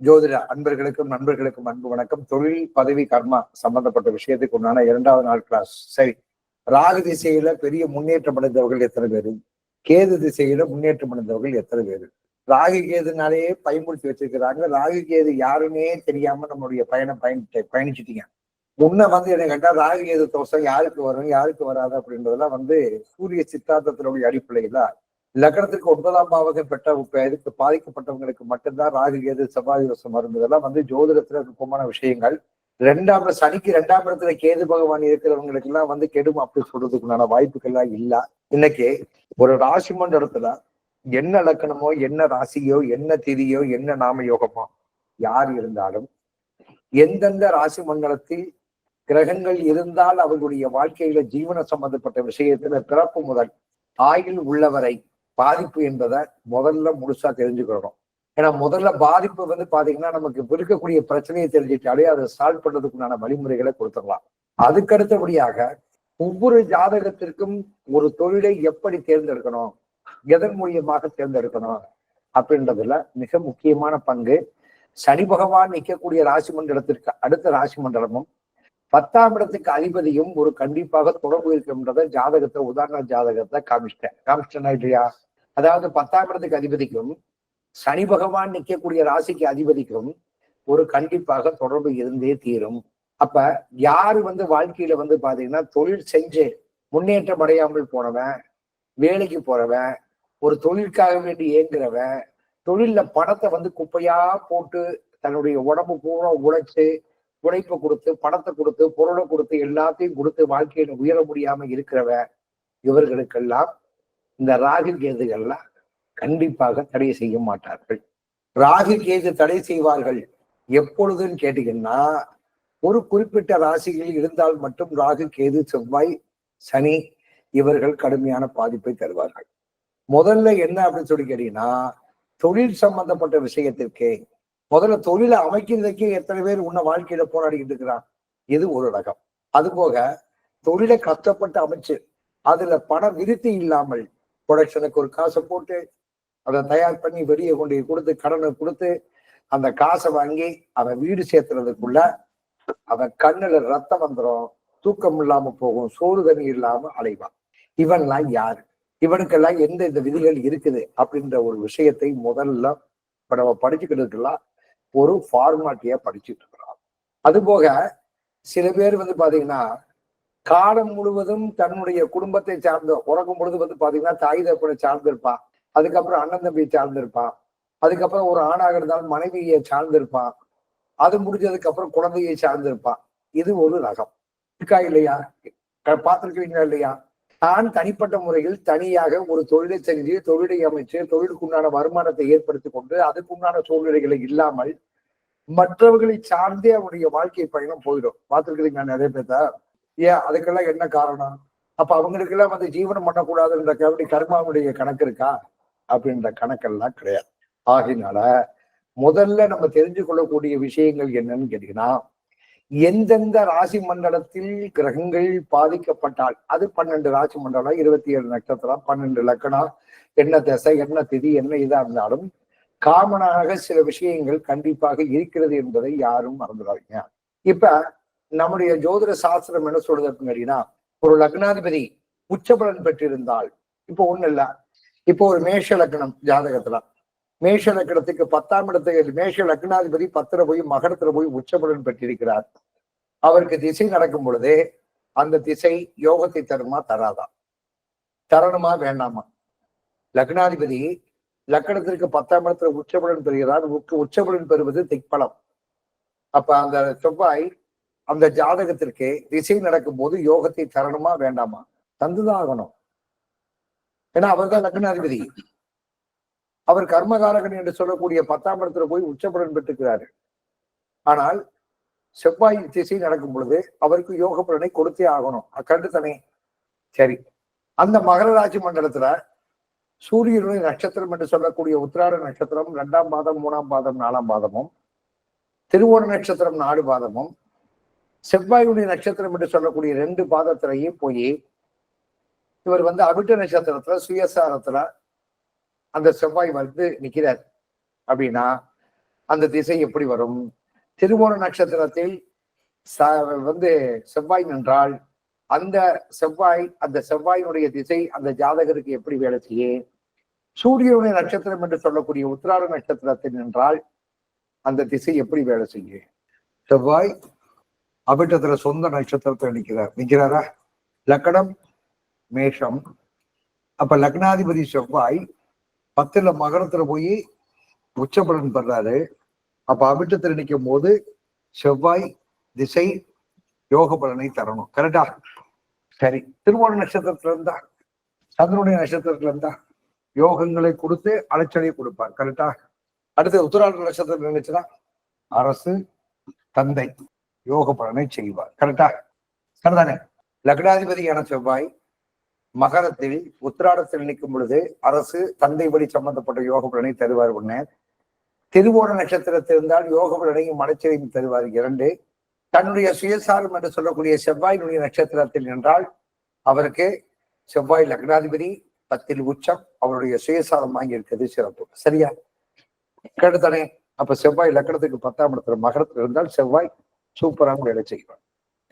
ஜோதிட அன்பர்களுக்கும் நண்பர்களுக்கும் அன்பு வணக்கம். தொழில் பதவி கர்மா சம்பந்தப்பட்ட விஷயத்துக்கு உண்டான இரண்டாவது நாள் கிளாஸ் சரி ராகு திசையில பெரிய முன்னேற்றம் அடைந்தவர்கள் எத்தனை பேரு? கேது திசையில முன்னேற்றம் அடைந்தவர்கள் எத்தனை பேரு? ராகு கேதுனாலேயே பயன்படுத்தி வச்சிருக்கிறாங்க. ராகு கேது யாருமே தெரியாம நம்மளுடைய பயணம் பயணி பயணிச்சிட்டீங்க. முன்ன வந்து என்ன கேட்டா ராகு கேது தோஷம் யாருக்கு வரும் யாருக்கு வராது அப்படின்றதெல்லாம் வந்து சூரிய சித்தாந்தத்தினுடைய அடிப்படையில லக்கணத்துக்கு ஒன்பதாம் பாவகம் பெற்ற இதுக்கு பாதிக்கப்பட்டவங்களுக்கு மட்டும்தான் ராகு கேது செவ்வாய் தோஷம் வரும் இதெல்லாம் வந்து ஜோதிடத்துல நுட்பமான விஷயங்கள். ரெண்டாம் சனிக்கு ரெண்டாம் இடத்துல கேது பகவான் இருக்கிறவங்களுக்கு எல்லாம் வந்து கெடும் அப்படி சொல்றதுக்குண்டான வாய்ப்புகள்லாம் இல்ல. இன்னைக்கு ஒரு ராசி மண்டலத்துல என்ன லக்கணமோ என்ன ராசியோ என்ன திதியோ என்ன நாம யோகமோ யார் இருந்தாலும் எந்தெந்த ராசி மண்டலத்தில் கிரகங்கள் இருந்தால் அவர்களுடைய வாழ்க்கையில ஜீவன சம்பந்தப்பட்ட விஷயத்துல பிறப்பு முதல் ஆயுள் உள்ளவரை பாதிப்பு என்பதை முதல்ல முழுசா தெரிஞ்சுக்கிறோம் ஏன்னா முதல்ல பாதிப்பு வந்து பாத்தீங்கன்னா நமக்கு இருக்கக்கூடிய பிரச்சனையை தெரிஞ்சுட்டாலே அதை சால்வ் பண்றதுக்குண்டான வழிமுறைகளை கொடுத்துடலாம். அதுக்கு அடுத்தபடியாக ஒவ்வொரு ஜாதகத்திற்கும் ஒரு தொழிலை எப்படி தேர்ந்தெடுக்கணும் எதன் மூலியமாக தேர்ந்தெடுக்கணும் அப்படின்றதுல மிக முக்கியமான பங்கு. சனி பகவான் நிற்கக்கூடிய ராசி மண்டலத்திற்கு அடுத்த ராசி மண்டலமும் பத்தாம் இடத்துக்கு அதிபதியும் ஒரு கண்டிப்பாக தொடர்பு இருக்கின்றத ஜாதகத்தை உதாரண ஜாதகத்தை காமிச்சிட்டேன். காமிச்சிட்டேனா இல்லையா? அதாவது பத்தாம் இடத்துக்கு அதிபதிக்கும் சனி பகவான் நிற்கக்கூடிய ராசிக்கு அதிபதிக்கும் ஒரு கண்டிப்பாக தொடர்பு இருந்தே தீரும். அப்ப யாரு வந்து வாழ்க்கையில வந்து பாத்தீங்கன்னா தொழில் செஞ்சு முன்னேற்றம் அடையாமல் போனவன் வேலைக்கு போறவன் ஒரு தொழிலுக்காக வேண்டி ஏங்குறவன் தொழில்ல பணத்தை வந்து குப்பையா போட்டு தன்னுடைய உடம்பு பூரா உழைச்சு உழைப்பை கொடுத்து பணத்தை கொடுத்து பொருளை கொடுத்து எல்லாத்தையும் கொடுத்து வாழ்க்கையில உயர முடியாம இருக்கிறவன் இவர்களுக்கெல்லாம் இந்த ராகு கேதுகள்லாம் கண்டிப்பாக தடை செய்ய மாட்டார்கள். ராகு கேது தடை செய்வார்கள். எப்பொழுதுன்னு கேட்டீங்கன்னா ஒரு குறிப்பிட்ட ராசியில் இருந்தால் மட்டும் ராகு கேது செவ்வாய் சனி இவர்கள் கடுமையான பாதிப்பை தருவார்கள். முதல்ல என்ன அப்படின்னு சொல்லி கேட்டீங்கன்னா தொழில் சம்பந்தப்பட்ட விஷயத்திற்கே முதல்ல தொழிலை அமைக்கிறதுக்கே எத்தனை பேர் உன்ன வாழ்க்கையில போராடிக்கிட்டு இருக்கிறான்? இது ஒரு ரகம். அது போக தொழிலை கஷ்டப்பட்டு அமைச்சு அதுல பண விருத்தி இல்லாமல் ப்ரொடக்ஷனுக்கு ஒரு காசை போட்டு அதை தயார் பண்ணி வெளியே கொண்டு கொடுத்து கடனை கொடுத்து அந்த காசை வாங்கி அவன் வீடு சேர்த்துறதுக்குள்ள அவன் கண்ணுல ரத்தம் வந்துடும் தூக்கம் இல்லாம போகும் சோறு தண்ணி இல்லாம அலைவான் இவன்லாம் யாரு? இவனுக்கெல்லாம் எந்த இந்த விதிகள் இருக்குது அப்படின்ற ஒரு விஷயத்தை முதல்ல இப்ப நம்ம படிச்சுக்கிறதுக்கெல்லாம் ஒரு ஃபார்மாட்டியா படிச்சுட்டு இருக்கிறோம். அது போக சில பேர் வந்து பாத்தீங்கன்னா காலம் முழுவதும் தன்னுடைய குடும்பத்தை சார்ந்த உறக்கும் பொழுது வந்து பாத்தீங்கன்னா தாய் தப்பனை சார்ந்திருப்பான் அதுக்கப்புறம் அண்ணன் தம்பியை சார்ந்திருப்பான் அதுக்கப்புறம் ஒரு ஆணாக இருந்தாலும் மனைவியை சார்ந்திருப்பான் அது முடிஞ்சதுக்கு அப்புறம் குழந்தையை சார்ந்திருப்பான் இது ஒரு ரகம். இருக்கா இல்லையா? பார்த்துருக்கீங்களா இல்லையா? நான் தனிப்பட்ட முறையில் தனியாக ஒரு தொழிலை செஞ்சு தொழிலை அமைச்சு தொழிலுக்குண்டான வருமானத்தை ஏற்படுத்தி கொண்டு அதுக்குண்டான சூழ்நிலைகளை இல்லாமல் மற்றவர்களை சார்ந்தே அவனுடைய வாழ்க்கை பயணம் போயிடும். பார்த்துருக்கிறீங்க நிறைய பேர்த்த? ஏன் அதுக்கெல்லாம் என்ன காரணம்? அப்ப அவங்களுக்கெல்லாம் வந்து ஜீவனம் பண்ணக்கூடாதுன்ற கபடி கர்மாவுடைய கணக்கு இருக்கா? அப்படின்ற கணக்கெல்லாம் கிடையாது. ஆகினால முதல்ல நம்ம தெரிஞ்சு கொள்ளக்கூடிய விஷயங்கள் என்னன்னு கேட்டீங்கன்னா எந்தெந்த ராசி மண்டலத்தில் கிரகங்கள் பாதிக்கப்பட்டால் அது பன்னெண்டு ராசி மண்டலம் இருபத்தி ஏழு நட்சத்திரம் பன்னெண்டு லக்கணம் என்ன திசை என்ன திதி என்ன இதா இருந்தாலும் காமனாக சில விஷயங்கள் கண்டிப்பாக இருக்கிறது என்பதை யாரும் மறந்துடாதீங்க. இப்ப நம்முடைய ஜோதிட சாஸ்திரம் என்ன சொல்றது கேட்டீங்கன்னா ஒரு லக்னாதிபதி உச்சபலன் பெற்றிருந்தால் இப்போ ஒண்ணு இல்ல. இப்போ ஒரு மேஷ லக்னம் ஜாதகத்துல. மேஷ லக்கணத்துக்கு பத்தாம் இடத்துக்கு மேஷ லக்னாதிபதி பத்துல போய் மகரத்துல போய் உச்சபலன் பெற்றிருக்கிறார். அவருக்கு திசை நடக்கும் பொழுது அந்த திசை யோகத்தை தருமா தராதா? தரணுமா வேண்டாமா? லக்னாதிபதி லக்கணத்திற்கு பத்தாம் இடத்துல உச்சபலன் பெறுகிறார். உச்சபலன் பெறுவது திக்பலம். அப்ப அந்த செவ்வாய் அந்த ஜாதகத்திற்கு திசை நடக்கும் போது யோகத்தை தரணுமா வேண்டாமா? தந்துதான் ஆகணும் ஏன்னா அவர் தான் லக்னாதிபதி அவர் கர்மகாரகன் என்று சொல்லக்கூடிய பத்தாம் இடத்துல போய் உச்சபலன் பெற்றுக்கிறாரு. ஆனால் செவ்வாய் திசை நடக்கும் பொழுது அவருக்கு யோக பலனை கொடுத்தே ஆகணும். அக்கண்டு தானே? சரி. அந்த மகர ராசி மண்டலத்துல சூரியனுடைய நட்சத்திரம் என்று சொல்லக்கூடிய உத்திராட நட்சத்திரம் இரண்டாம் பாதம் மூணாம் பாதம் நாலாம் பாதமும் திருவோண நட்சத்திரம் நாலு பாதமும் செவ்வாயுடைய நட்சத்திரம் என்று சொல்லக்கூடிய ரெண்டு பாதத்திலையும் போய் இவர் வந்து அவிட்ட நட்சத்திரத்துல சுயசாரத்துல அந்த செவ்வாய் வந்து நிற்கிறார் அப்படின்னா அந்த திசை எப்படி வரும்? திருவோண நட்சத்திரத்தில் வந்து செவ்வாய் நின்றால் அந்த செவ்வாய் அந்த செவ்வாயினுடைய திசை அந்த ஜாதகருக்கு எப்படி வேலை செய்யும்? சூரியனுடைய நட்சத்திரம் என்று சொல்லக்கூடிய உத்திராட நட்சத்திரத்தில் நின்றால் அந்த திசை எப்படி வேலை செய்யும்? செவ்வாய் அபிட்டத்துல சொந்த நட்சத்திரத்தை நிற்கிறார் நிற்கிறாரா? லக்கணம் மேஷம். அப்ப லக்னாதிபதி செவ்வாய் பத்துல மகரத்துல போய் உச்சபலன் படுறாரு. அப்ப அபிட்டத்தில் நிற்கும் போது செவ்வாய் திசை யோக பலனை தரணும். கரெக்டா சரி. திருவோண நட்சத்திரத்துல இருந்தா சந்திரனுடைய நட்சத்திரத்துல இருந்தா யோகங்களை கொடுத்து அலைச்சலை கொடுப்பார். கரெக்டா அடுத்து உத்தராட நட்சத்திரம் நினைச்சுன்னா அரசு தந்தை. யோக பலனை செய்வார் கரெக்டா சரிதானே லக்னாதிபதியான செவ்வாய் மகரத்தில் உத்திராடத்தில் நிற்கும் பொழுது அரசு தந்தை வழி சம்பந்தப்பட்ட யோக பலனை தருவார் ஒன்று திருவோண நட்சத்திரத்தில் இருந்தால் யோக பலனையும் மனச்சலையும் தருவார் இரண்டு. தன்னுடைய சுயசாரம் என்று சொல்லக்கூடிய செவ்வாயினுடைய நட்சத்திரத்தில் நின்றால் அவருக்கு செவ்வாய் லக்னாதிபதி பத்தில் உச்சம் அவருடைய சுயசாரம் வாங்கி இருக்கிறது சிறப்பு. சரியா? கேட்டுத்தானே அப்ப செவ்வாய் லக்னத்துக்கு பத்தாம் இடத்துல மகரத்தில் இருந்தால் செவ்வாய் சூப்பராக வேலை செய்வார்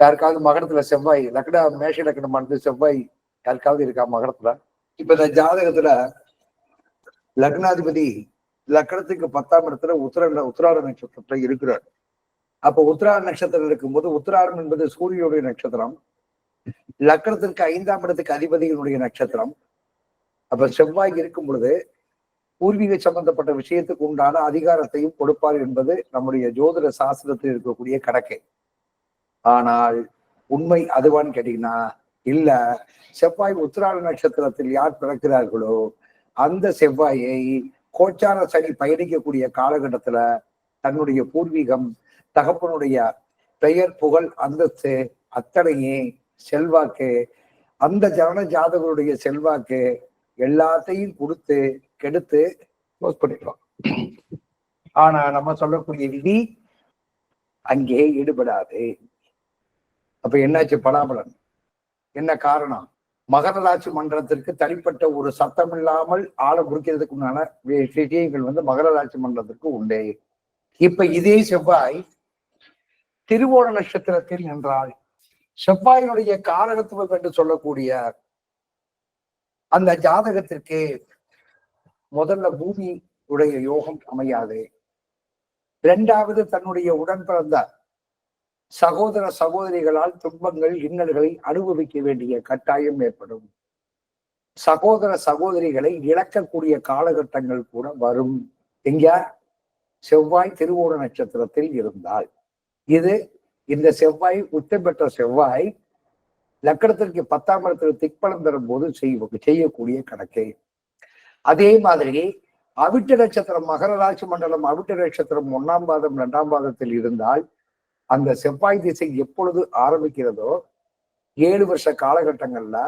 யாருக்காவது மகரத்துல செவ்வாய் லக்னா மேஷ லக்னமானது செவ்வாய் யாருக்காவது இருக்கா மகரத்துல? இப்ப இந்த ஜாதகத்துல லக்னாதிபதி லக்னத்துக்கு பத்தாம் இடத்துல உத்தர உத்திராட நட்சத்திரத்துல இருக்கிறார். அப்ப உத்திராட நட்சத்திரம் இருக்கும்போது உத்திராடம் என்பது சூரியனுடைய நட்சத்திரம். லக்னத்திற்கு ஐந்தாம் இடத்துக்கு அதிபதியினுடைய நட்சத்திரம். அப்ப செவ்வாய் இருக்கும் பொழுது பூர்வீக சம்பந்தப்பட்ட விஷயத்துக்கு உண்டான அதிகாரத்தையும் கொடுப்பார் என்பது நம்முடைய ஜோதிட சாஸ்திரத்தில் இருக்கக்கூடிய கணக்கு. ஆனால் உண்மை அதுவான்னு கேட்டீங்கன்னா இல்ல. செவ்வாய் உத்திராட நட்சத்திரத்தில் யார் பிறக்கிறார்களோ அந்த செவ்வாயை கோச்சார சனி பயணிக்கக்கூடிய காலகட்டத்துல தன்னுடைய பூர்வீகம் தகப்பனுடைய பெயர் புகழ் அந்தஸ்து அத்தனையே செல்வாக்கு அந்த ஜனன ஜாதகருடைய செல்வாக்கு எல்லாத்தையும் கொடுத்து கெடுத்து க்ளோஸ் பண்ணிடுவான் ஆனா நம்ம சொல்லக்கூடிய விதி அங்கே ஈடுபடாது. அப்ப என்னாச்சு? பலாபலன் என்ன காரணம்? மகர ராசி மன்றத்திற்கு தனிப்பட்ட ஒரு சத்தம் இல்லாமல் ஆளை குறிக்கிறதுக்கு உண்டான விஷயங்கள் வந்து மகர ராசி மன்றத்திற்கு உண்டு. இப்ப இதே செவ்வாய் திருவோண நட்சத்திரத்தில் நின்றால் செவ்வாயினுடைய காரகத்துவம் என்று சொல்லக்கூடிய அந்த ஜாதகத்திற்கு முதல்ல பூமி உடைய யோகம் அமையாது. இரண்டாவது தன்னுடைய உடன் பிறந்த சகோதர சகோதரிகளால் துன்பங்கள் இன்னல்களை அனுபவிக்க வேண்டிய கட்டாயம் ஏற்படும். சகோதர சகோதரிகளை இழக்கக்கூடிய காலகட்டங்கள் கூட வரும். எங்க? செவ்வாய் திருவோண நட்சத்திரத்தில் இருந்தால். இது இந்த செவ்வாய் உச்சம் பெற்ற செவ்வாய் லக்கணத்திற்கு பத்தாம் இடத்தில் திக்பலம் தரும் போது செய்யக்கூடிய கணக்கை. அதே மாதிரி அவிட்ட நட்சத்திரம் மகர ராசி மண்டலம் அவிட்ட நட்சத்திரம் ஒன்னாம் பாதம் இரண்டாம் பாதத்தில் இருந்தால் அந்த செவ்வாய் திசை எப்பொழுது ஆரம்பிக்கிறதோ ஏழு வருஷ காலகட்டங்கள்ல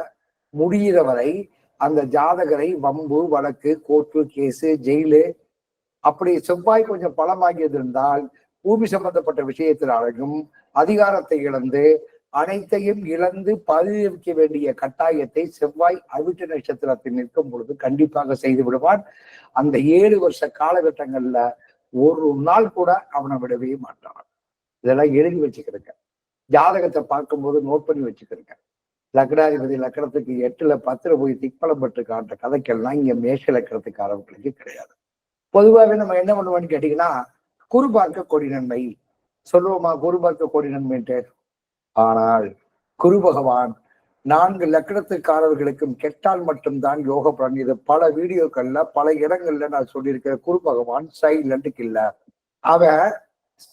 முடிகிற வரை அந்த ஜாதகரை வம்பு வழக்கு கோர்ட்டு கேஸு ஜெயிலு அப்படி செவ்வாய் கொஞ்சம் பலமாகியது இருந்தால் பூமி சம்பந்தப்பட்ட விஷயத்தில் அதிகாரத்தை இழந்து அனைத்தையும் இழந்து பதிவிக்க வேண்டிய கட்டாயத்தை செவ்வாய் அவிட்ட நட்சத்திரத்தில் நிற்கும் பொழுது கண்டிப்பாக செய்து விடுவான். அந்த ஏழு வருஷ காலகட்டங்கள்ல ஒரு நாள் கூட அவனை விடவே மாட்டான். இதெல்லாம் எழுதி வச்சுக்கிறேங்க. ஜாதகத்தை பார்க்கும்போது நோட் பண்ணி வச்சுக்கிறேங்க. லக்னாதிபதி லக்கணத்துக்கு எட்டுல பத்துல போய் திக்பலம் பட்டு காட்டுற கதைக்கெல்லாம் இங்க மேஷ லக்கணத்துக்காரவங்களுக்கு கிடையாது. பொதுவாகவே நம்ம என்ன பண்ணுவோம்னு கேட்டீங்கன்னா குரு பார்க்க கொடி நன்மை. சொல்லுவோமா குரு பார்க்க கொடி நன்மைன்ட்டு? ஆனால் குரு பகவான் நான்கு லக்கணத்துக்காரர்களுக்கும் கெட்டால் மட்டும்தான் யோக பலன். இது பல வீடியோக்கள்ல பல இடங்கள்ல நான் சொல்லியிருக்கிறேன். குரு பகவான் சைலண்ட்டுக்கு இல்ல அவன்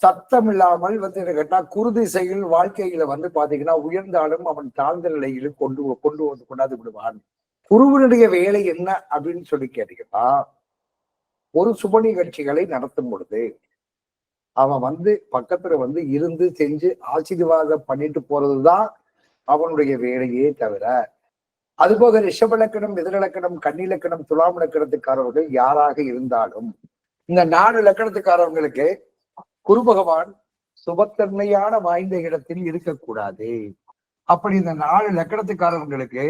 சத்தம் இல்லாமல் வந்து என்ன கேட்டா குரு திசையில் வாழ்க்கையில வந்து பாத்தீங்கன்னா உயர்ந்தாலும் அவன் தாழ்ந்த நிலையிலும் கொண்டு கொண்டு வந்து கொண்டாந்து விடுவான். குருவினுடைய வேலை என்ன அப்படின்னு சொல்லி கேட்டீங்கன்னா ஒரு சுப நிகழ்ச்சிகளை நடத்தும் பொழுது அவன் வந்து பக்கத்துல வந்து இருந்து செஞ்சு ஆசீர்வாதம் பண்ணிட்டு போறதுதான் அவனுடைய வேலையே தவிர அதுபோக ரிஷபலக்கணம் எதிரலக்கணம் கன்னிலக்கணம் துலாம் லக்கணத்துக்காரவர்கள் யாராக இருந்தாலும் இந்த நாலு லக்கணத்துக்காரவங்களுக்கு குரு பகவான் சுபத்தன்மையான வாய்ந்த இடத்தில் இருக்கக்கூடாது. அப்படி இந்த நாலு லக்கணத்துக்காரவங்களுக்கு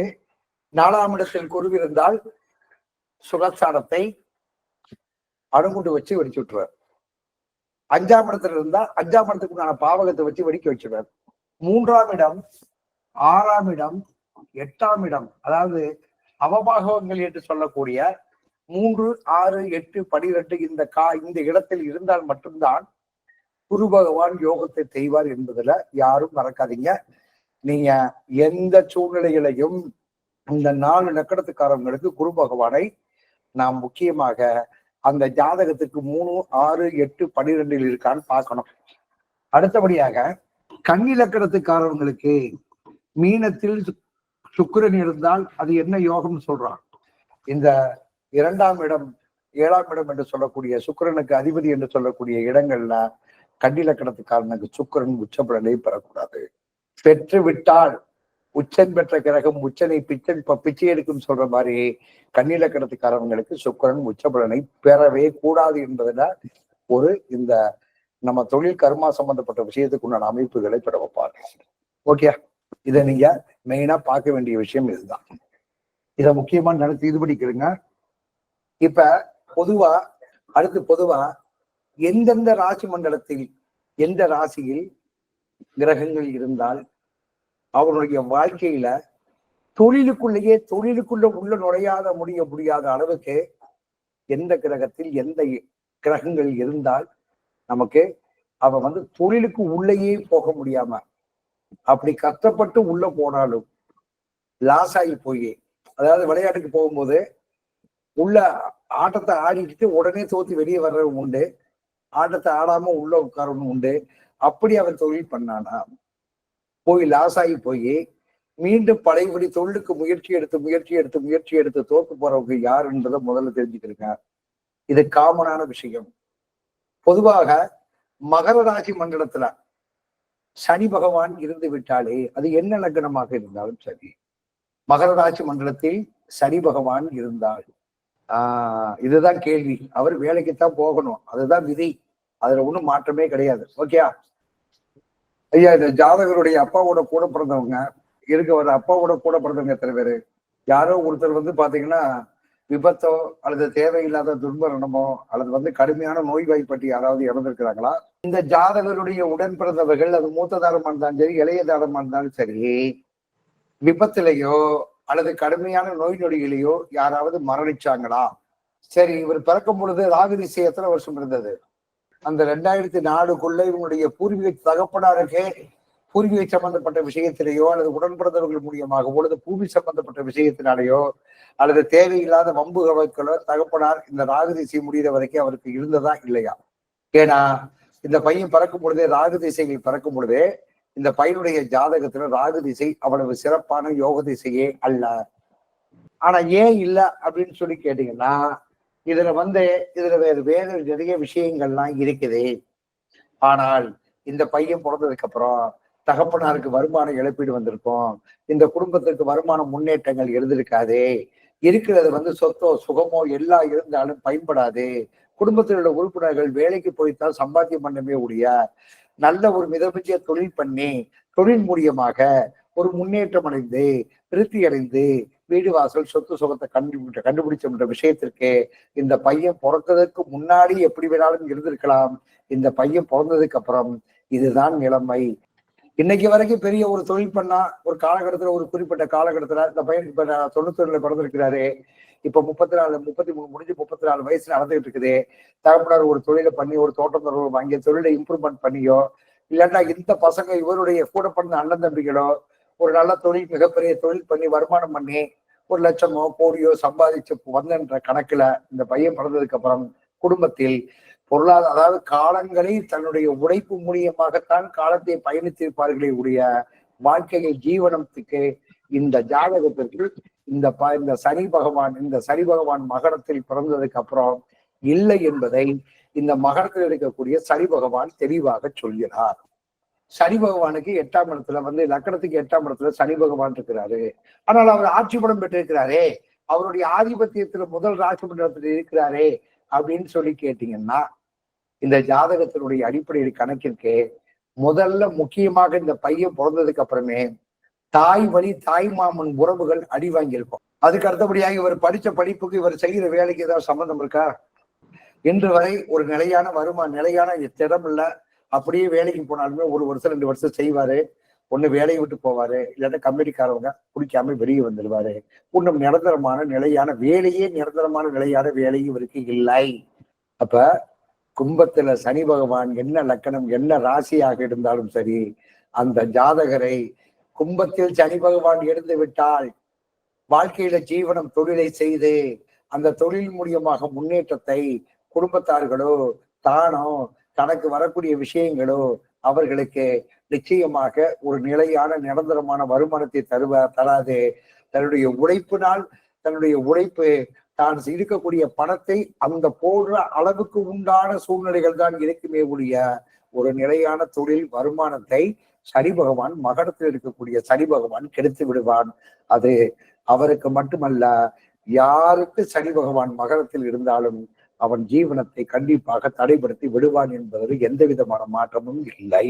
நாலாம் இடத்தில் குரு இருந்தால் சுகஸ்தானத்தை அணுகுண்டு வச்சு வெடிச்சு விட்டுருவார். அஞ்சாம் இடத்துல இருந்தா அஞ்சாம் இடத்துக்கு உண்டான பாவகத்தை வச்சு வெடிக்க வச்சிருவார். மூன்றாம் இடம் ஆறாம் இடம் எட்டாம் இடம். அதாவது அவபாகவங்கள் என்று சொல்லக்கூடிய மூன்று ஆறு எட்டு பனிரெண்டு இந்த கா இந்த இடத்தில் இருந்தால் மட்டும்தான் குரு பகவான் யோகத்தை செய்வார் என்பதுல யாரும் மறக்காதீங்க. நீங்க எந்த சூழ்நிலைகளையும் இந்த நாலு நக்கடத்துக்காரங்களுக்கு குரு பகவானை நாம் முக்கியமாக அந்த ஜாதகத்துக்கு மூணு ஆறு எட்டு பனிரெண்டில் இருக்கான்னு பார்க்கணும். அடுத்தபடியாக கன்னிலக்கணத்துக்காரங்களுக்கு மீனத்தில் சுக்கிரன் இருந்தால் அது என்ன யோகம்னு சொல்றான். இந்த இரண்டாம் இடம் ஏழாம் இடம் என்று சொல்லக்கூடிய சுக்கிரனுக்கு அதிபதி என்று சொல்லக்கூடிய இடங்கள்ல கன்னிலக்கணத்துக்காரனுக்கு சுக்கரன் சுக்கிரன் பெறக்கூடாது. பெற்று விட்டால் உச்சன் பெற்ற கிரகம் உச்சனை பிச்சன் பிச்சை எடுக்கும் சொல்ற மாதிரி கண்ணிலக்கணத்துக்காரவங்களுக்கு சுக்கிரன் உச்சபலனை பெறவே கூடாது என்பதுல ஒரு இந்த நம்ம தொழில் கர்மா சம்பந்தப்பட்ட விஷயத்துக்கு உண்டான அமைப்புகளை பெற வைப்பாங்க ஓகே? இதை நீங்க மெயினா பார்க்க வேண்டிய விஷயம் இதுதான். இதை முக்கியமா நினைச்சு இது பண்ணிக்கிறீங்க இப்ப பொதுவா அடுத்து பொதுவா எந்தெந்த ராசி மண்டலத்தில் எந்த ராசியில் கிரகங்கள் இருந்தால் அவருடைய வாழ்க்கையில தொழிலுக்குள்ளேயே தொழிலுக்குள்ள உள்ள நுழையாத முடிய முடியாத அளவுக்கு எந்த கிரகத்தில் எந்த கிரகங்கள் இருந்தால் நமக்கு அவன் வந்து தொழிலுக்கு உள்ளேயே போக முடியாம அப்படி கஷ்டப்பட்டு உள்ள போனாலும் லாஸ் ஆகி போய் அதாவது விளையாட்டுக்கு போகும்போது உள்ள ஆட்டத்தை ஆடிக்கிட்டு உடனே தோத்து வெளியே வர்றவன் உண்டு. ஆட்டத்தை ஆடாம உள்ள உட்காரணும் உண்டு. அப்படி அவன் தொழில் பண்ணானா? போய் லாஸ் ஆகி போய் மீண்டும் பழையபடி தொழிலுக்கு முயற்சி எடுத்து முயற்சி எடுத்து முயற்சி எடுத்து தோக்கு போறவங்க யாருன்றதை முதல்ல தெரிஞ்சுக்கிறீங்க இது காமனான விஷயம். பொதுவாக மகர ராசி மண்டலத்துல சனி பகவான் இருந்து விட்டாலே அது என்ன லக்னமாக இருந்தாலும் சரி. மகர ராசி மண்டலத்தில் சனி பகவான் இருந்தால் ஆஹ் இதுதான் கேள்வி. அவர் வேலைக்குத்தான் போகணும். அதுதான் விதி. அதுல ஒண்ணும் மாற்றமே கிடையாது. ஓகேயா? ஐயா இந்த ஜாதகருடைய அப்பாவோட கூட பிறந்தவங்க இருக்க வர அப்பாவோட கூட பிறந்தவங்க எத்தனை பேரு? யாரோ ஒருத்தர் வந்து பாத்தீங்கன்னா விபத்தோ அல்லது தேவையில்லாத துர்மரணமோ அல்லது வந்து கடுமையான நோய்வாய்ப்பட்டு யாராவது இறந்திருக்கிறாங்களா? இந்த ஜாதகருடைய உடன் பிறந்தவர்கள் அது மூத்த தாரமா இருந்தாலும் சரி இளைய தாரமா இருந்தாலும் சரி விபத்திலேயோ அல்லது கடுமையான நோய் நொடிகளையோ யாராவது மரணிச்சாங்களா? சரி இவர் பிறக்கும் பொழுது ராகு திசை எத்தனை வருஷம் இருந்தது? அந்த ரெண்டாயிரத்தி நாலுக்குள்ள இவங்களுடைய பூர்வீக தகப்பனாருக்கே பூர்வீக சம்பந்தப்பட்ட விஷயத்திலேயோ அல்லது உடன்பிறந்தவர்கள் மூலியமாகவோ அல்லது பூமி சம்பந்தப்பட்ட விஷயத்தினாலேயோ அல்லது தேவையில்லாத வம்பு வழக்குகளோ தகப்பனார் இந்த ராகு திசை முடிகிற வரைக்கும் அவருக்கு இருந்ததா இல்லையா? ஏன்னா இந்த பையன் பறக்கும் பொழுதே ராகு திசைகள் பறக்கும் பொழுதே இந்த பையனுடைய ஜாதகத்துல ராகு திசை அவ்வளவு சிறப்பான யோக திசையே அல்ல. ஆனா ஏன் இல்லை அப்படின்னு சொல்லி கேட்டீங்கன்னா இதுல வந்து இதுல வேறு வேறு நிறைய விஷயங்கள்லாம் இருக்குது. ஆனால் இந்த பையன் பிறந்ததுக்கு அப்புறம் தகப்பனாருக்கு வருமான இழப்பீடு வந்திருக்கும். இந்த குடும்பத்திற்கு வருமான முன்னேற்றங்கள் இருந்திருக்காது. இருக்கிறது வந்து சொத்தோ சுகமோ எல்லாம் இருந்தாலும் பயன்படாது. குடும்பத்தில் உள்ள உறுப்பினர்கள் வேலைக்கு போய்த்தான் சம்பாத்தியம் பண்ணவே உடைய நல்ல ஒரு மிதமிஞ்சிய தொழில் பண்ணி தொழில் மூலியமாக ஒரு முன்னேற்றம் அடைந்து திருப்தி அடைந்து வீடு வாசல் சொத்து சுகத்தை கண்டுபிடிச்ச கண்டுபிடிச்சோம்ன்ற விஷயத்திற்கு இந்த பையன் பிறந்ததற்கு முன்னாடி எப்படி வேணாலும் இருந்திருக்கலாம். இந்த பையன் பிறந்ததுக்கு அப்புறம் இதுதான் நிலைமை. இன்னைக்கு வரைக்கும் பெரிய ஒரு தொழில் பண்ணா ஒரு காலகட்டத்துல ஒரு குறிப்பிட்ட காலகட்டத்துல இந்த பையன் இப்ப நான் தொண்ணூத்தி ஒண்ணுல பிறந்திருக்கிறாரு. இப்ப முப்பத்தி நாலு முப்பத்தி மூணு முடிஞ்சு முப்பத்தி நாலு வயசு நடந்துகிட்டு இருக்குது. தகப்பனார் ஒரு தொழிலை பண்ணி ஒரு தோட்டம் தொடர்பு வாங்கி தொழிலை இம்ப்ரூவ்மெண்ட் பண்ணியோ இல்லைன்னா இந்த பசங்க இவருடைய கூட பிறந்த அண்ணன் தம்பிகளோ ஒரு நல்ல தொழில் மிகப்பெரிய தொழில் பண்ணி வருமானம் பண்ணி ஒரு லட்சமோ கோடியோ சம்பாதிச்சு வந்தன்ற கணக்குல இந்த பையன் பிறந்ததுக்கு அப்புறம் குடும்பத்தில் பொருளாதார அதாவது காலங்களில் தன்னுடைய உழைப்பு மூலியமாகத்தான் காலத்தை பயணித்திருப்பார்களே உடைய வாழ்க்கையில் ஜீவனத்துக்கு இந்த ஜாதகத்திற்கு இந்த ப இந்த சனி பகவான் இந்த சனி பகவான் மகரத்தில் பிறந்ததுக்கு அப்புறம் இல்லை என்பதை இந்த மகரத்தில் இருக்கக்கூடிய சனி பகவான் தெளிவாக சொல்கிறார். சனி பகவானுக்கு எட்டாம் இடத்துல வந்து லக்கணத்துக்கு எட்டாம் இடத்துல சனி பகவான் இருக்கிறாரு. ஆனால் அவர் ஆட்சி படம் பெற்றிருக்கிறாரே. அவருடைய ஆதிபத்தியத்துல முதல் ராசி மண்டலத்துல இருக்கிறாரே அப்படின்னு சொல்லி கேட்டீங்கன்னா இந்த ஜாதகத்தினுடைய அடிப்படையில் கணக்கிற்கு முதல்ல முக்கியமாக இந்த பையன் பிறந்ததுக்கு அப்புறமே தாய் வழி தாய் மாமன் உறவுகள் அடி வாங்கியிருக்கும். அதுக்கு அடுத்தபடியாக இவர் படிச்ச படிப்புக்கு இவர் செய்கிற வேலைக்கு ஏதாவது சம்பந்தம் இருக்கா? இன்று வரை ஒரு நிலையான வருமான நிலையான திடம் இல்ல. அப்படியே வேலைக்கு போனாலுமே ஒரு வருஷம் ரெண்டு வருஷம் செய்வாரு. ஒண்ணு வேலையை விட்டு போவாரு. இல்லாட்டா கம்பெனிக்காரவங்க குடிக்காம வெளியே வந்துடுவாரு இன்னும் நிரந்தரமான நிலையான வேலையே நிரந்தரமான நிலையான வேலையும் இவருக்கு இல்லை. அப்ப கும்பத்துல சனி பகவான் என்ன லக்கணம் என்ன ராசியாக இருந்தாலும் சரி அந்த ஜாதகரை கும்பத்தில் சனி பகவான் எழுந்து விட்டால் வாழ்க்கையில ஜீவனம் தொழிலை செய்து அந்த தொழில் மூலியமாக முன்னேற்றத்தை குடும்பத்தார்களோ தானோ தனக்கு வரக்கூடிய விஷயங்களோ அவர்களுக்கு நிச்சயமாக ஒரு நிலையான நிரந்தரமான வருமானத்தை தருவ தராது. தன்னுடைய உழைப்பினால் தன்னுடைய உழைப்பு தான் இருக்கக்கூடிய பணத்தை அந்த போடுற அளவுக்கு உண்டான சூழ்நிலைகள் தான் இருக்குமே ஒழிய ஒரு நிலையான தொழில் வருமானத்தை சனி பகவான் மகரத்தில் இருக்கக்கூடிய சனி பகவான் கெடுத்து விடுவான். அது அவருக்கு மட்டுமல்ல யாருக்கு சனி பகவான் மகரத்தில் இருந்தாலும் அவன் ஜீவனத்தை கண்டிப்பாக தடைப்படுத்தி விடுவான் என்பதில் எந்த விதமான மாற்றமும் இல்லை.